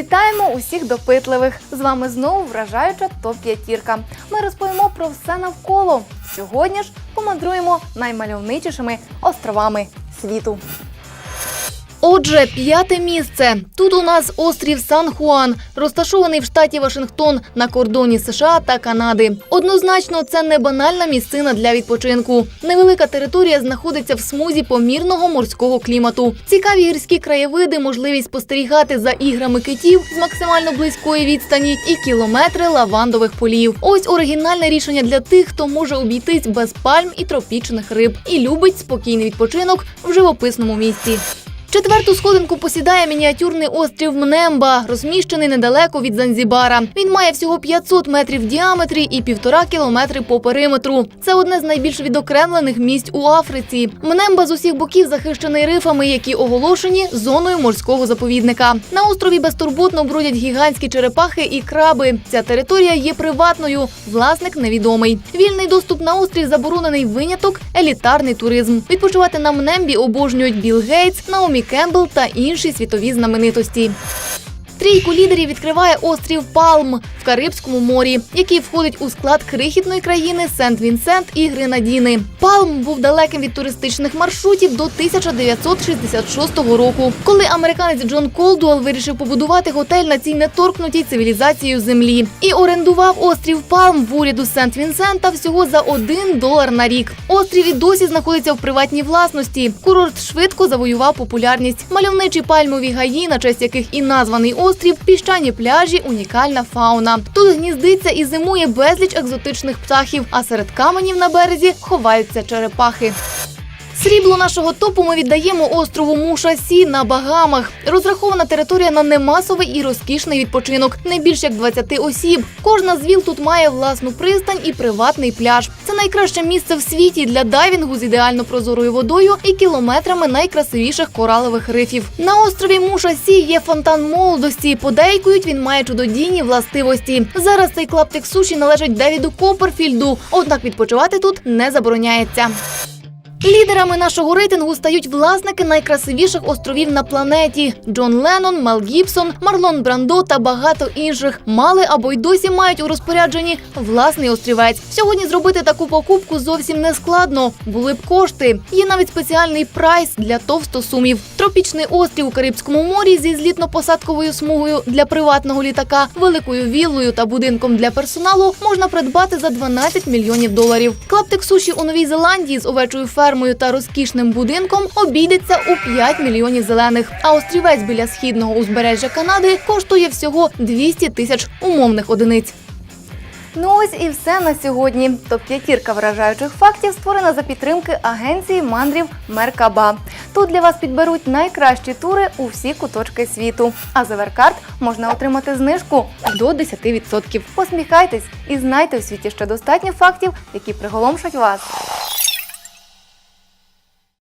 Вітаємо усіх допитливих! З вами знову вражаюча топ-п'ятірка. Ми розповімо про все навколо. Сьогодні ж помандруємо наймальовничішими островами світу. Отже, п'яте місце. Тут у нас острів Сан-Хуан, розташований в штаті Вашингтон на кордоні США та Канади. Однозначно, це не банальна місцина для відпочинку. Невелика територія знаходиться в смузі помірного морського клімату. Цікаві гірські краєвиди, можливість спостерігати за іграми китів з максимально близької відстані і кілометри лавандових полів. Ось оригінальне рішення для тих, хто може обійтись без пальм і тропічних риб і любить спокійний відпочинок в живописному місці. Четверту сходинку посідає мініатюрний острів Мнемба, розміщений недалеко від Занзібара. Він має всього 500 метрів в діаметрі і півтора кілометри по периметру. Це одне з найбільш відокремлених місць у Африці. Мнемба з усіх боків захищений рифами, які оголошені зоною морського заповідника. На острові безтурботно бродять гігантські черепахи і краби. Ця територія є приватною. Власник невідомий. Вільний доступ на острів заборонений виняток, елітарний туризм. Відпочивати на Мнембі обожнюють Білл Гейтс, Наомі Кембл та інші світові знаменитості. Трійку лідерів відкриває острів Палм в Карибському морі, який входить у склад крихітної країни Сент-Вінсент і Гренадіни. Палм був далеким від туристичних маршрутів до 1966 року, коли американець Джон Колдуел вирішив побудувати готель на цій неторкнутій цивілізацією землі і орендував острів Палм в уряду Сент-Вінсента всього за 1 долар на рік. Острів і досі знаходиться в приватній власності. Курорт швидко завоював популярність. Мальовничі пальмові гаї, на честь яких і названий острів, піщані пляжі, унікальна фауна. Тут гніздиться і зимує безліч екзотичних птахів, а серед каменів на березі ховаються черепахи. Срібло нашого топу ми віддаємо острову Мушасі на Багамах. Розрахована територія на немасовий і розкішний відпочинок, не більш як 20 осіб. Кожна з віл тут має власну пристань і приватний пляж. Це найкраще місце в світі для дайвінгу з ідеально прозорою водою і кілометрами найкрасивіших коралових рифів. На острові Мушасі є фонтан молодості. Подейкують, він має чудодійні властивості. Зараз цей клаптик суші належить Девіду Копперфільду, однак відпочивати тут не забороняється. Лідерами нашого рейтингу стають власники найкрасивіших островів на планеті: Джон Леннон, Мел Гібсон, Марлон Брандо та багато інших мали або й досі мають у розпорядженні власний острівець. Сьогодні зробити таку покупку зовсім не складно. Були б кошти. Є навіть спеціальний прайс для товстосумів. Тропічний острів у Карибському морі зі злітно-посадковою смугою для приватного літака, великою віллою та будинком для персоналу можна придбати за 12 мільйонів доларів. Клаптик суші у Новій Зеландії з овечою фермою та розкішним будинком обійдеться у 5 мільйонів зелених. А острівець біля східного узбережжя Канади коштує всього 200 тисяч умовних одиниць. Ну ось і все на сьогодні. Топ-п'ятірка вражаючих фактів створена за підтримки агенції мандрів Меркаба. Тут для вас підберуть найкращі тури у всі куточки світу. А за Веркарт можна отримати знижку до 10%. Посміхайтесь і знайте у світі ще достатньо фактів, які приголомшать вас.